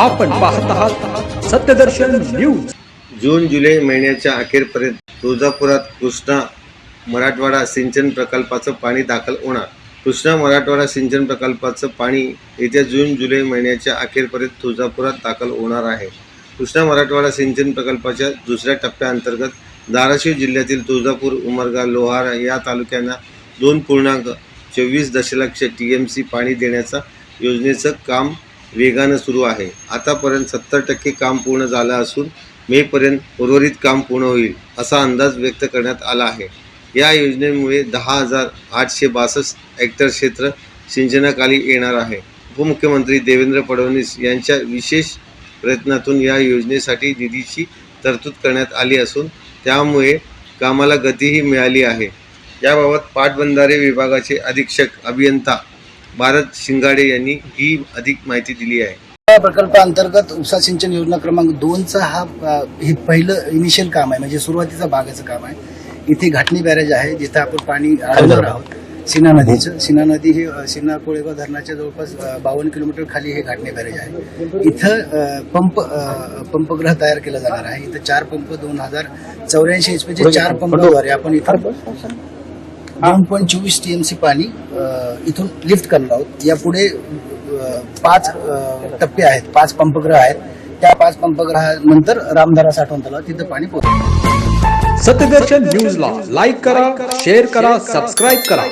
आपण पाहत आहात सत्यदर्शन न्यूज. जून जुलै महिन्याच्या अखेरपर्यंत तुळजापुरात कृष्णा मराठवाडा सिंचन प्रकल्पाचं पाणी दाखल होणार. कृष्णा मराठवाडा सिंचन प्रकल्पाचं पाणी येत्या जून जुलै महिन्याच्या अखेरपर्यंत तुळजापुरात दाखल होणार आहे. कृष्णा मराठवाडा सिंचन प्रकल्पाच्या दुसऱ्या टप्प्याअंतर्गत धाराशिव जिल्ह्यातील तुळजापूर उमरगा लोहारा या तालुक्यांना दोन पूर्णांक चोवीस दशलक्ष टी एम सी पाणी देण्याचा योजनेचं काम वेगानं सुरू आहे. आतापर्यंत सत्तर टक्के काम पूर्ण झालं असून मेपर्यंत उर्वरित काम पूर्ण होईल असा अंदाज व्यक्त करण्यात आला आहे. या योजनेमुळे दहा हजार आठशे बासष्ट हेक्टर क्षेत्र सिंचनाखाली येणार आहे. उपमुख्यमंत्री देवेंद्र फडणवीस यांच्या विशेष प्रयत्नातून या योजनेसाठी निधीची तरतूद करण्यात आली असून त्यामुळे कामाला गतीही मिळाली आहे. याबाबत पाटबंधारे विभागाचे अधीक्षक अभियंता भारत शिंगाडे यांनी ही अधिक माहिती दिली आहे. या प्रकल्पाअंतर्गत उपसा सिंचन योजना क्रमांक दोनचा हा हे पहिलं इनिशियल काम आहे. म्हणजे सुरुवातीचा भागाचं काम आहे. इथे घाटणी बॅरेज आहे. जिथं आपण पाणी अडवणार आहोत. सीना नदीचं. सीना नदी ही सीना कोळेगाव धरणाच्या जवळपास बावन्न किलोमीटर खाली हे घाटणी बॅरेज आहे. इथं पंप पंपग्रह तयार केला जाणार आहे. इथं चार पंप दोन हजार चौऱ्याऐंशी एच पीचे चार पंपाद्वारे आपण इथं दोन पॉईंट चोवीस टीएमसी पाणी अ, इथून लिफ्ट करणार आहोत. यापुढे पाच टप्पे आहेत पाच पंपग्रह आहेत. त्या पाच पंपग्रहानंतर रामधारा साठवण तलाव तिथं पाणी पोहोचेल सत्यदर्शन न्यूजला लाईक करा शेअर करा सबस्क्राईब करा.